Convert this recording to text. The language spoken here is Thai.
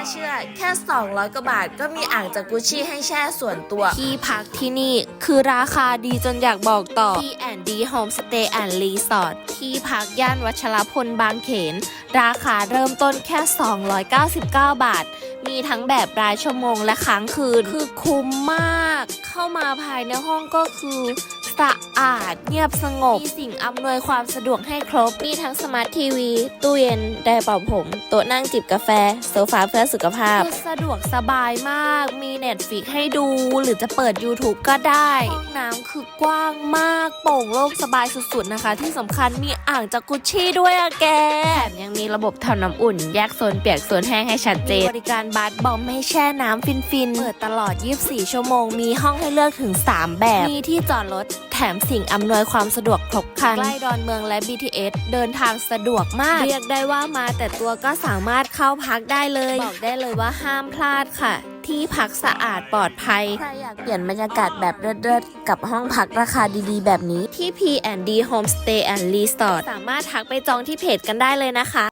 าเชื่อ แค่ 200 กว่าบาทก็มีอ่างจากกุชชี่ให้แช่ส่วนตัว ที่พักที่นี่คือราคาดีจนอยากบอกต่อ P&D Homestay and Resort ที่พักย่านวัชรพลบางเขน ราคาเริ่มต้นแค่ 299 บาท มีทั้งแบบรายชั่วโมงและค้างคืน คือคุ้มมาก เข้ามาภายในห้องก็คือ สะอาด เงียบสงบ มีสิ่งอำนวยความสะดวกให้ครบ มีทั้งสมาร์ททีวี ตู้เย็นไดร์เป่าผม โต๊ะนั่งจิบกาแฟ โซฟาเพื่อสุขภาพ สะดวกสบายมาก มีเน็ตฟิกให้ดู หรือจะเปิด YouTube ก็ได้ ห้องน้ำคือ กว้างมากโป่งโล่งสบายสุดๆนะคะ ที่สำคัญมีอ่างจากกุชชี่ด้วยอะแกแถมยังมีระบบทำน้ำอุ่น แยกโซนเปียกโซนแห้งให้ชัดเจน บริการบาร์บอมให้แช่น้ำฟินๆ เปิดตลอด 24 ชั่วโมง มีห้องให้เลือกถึง 3 แบบ มีที่จอดรถแถมสิ่งอำนวยความสะดวกครบครัน ใกล้ดอนเมืองและ BTS เดินทางสะดวกมาก เรียกได้ว่ามาแต่ตัวก็สามารถเข้าพักได้เลย บอกได้เลยว่าห้ามพลาดค่ะ ที่พักสะอาดปลอดภัย ใครอยากเปลี่ยนบรรยากาศแบบเลิศๆกับห้องพักราคาดีๆ แบบนี้ที่ P&D Homestay and Resort สามารถทักไปจองที่เพจกันได้เลยนะคะ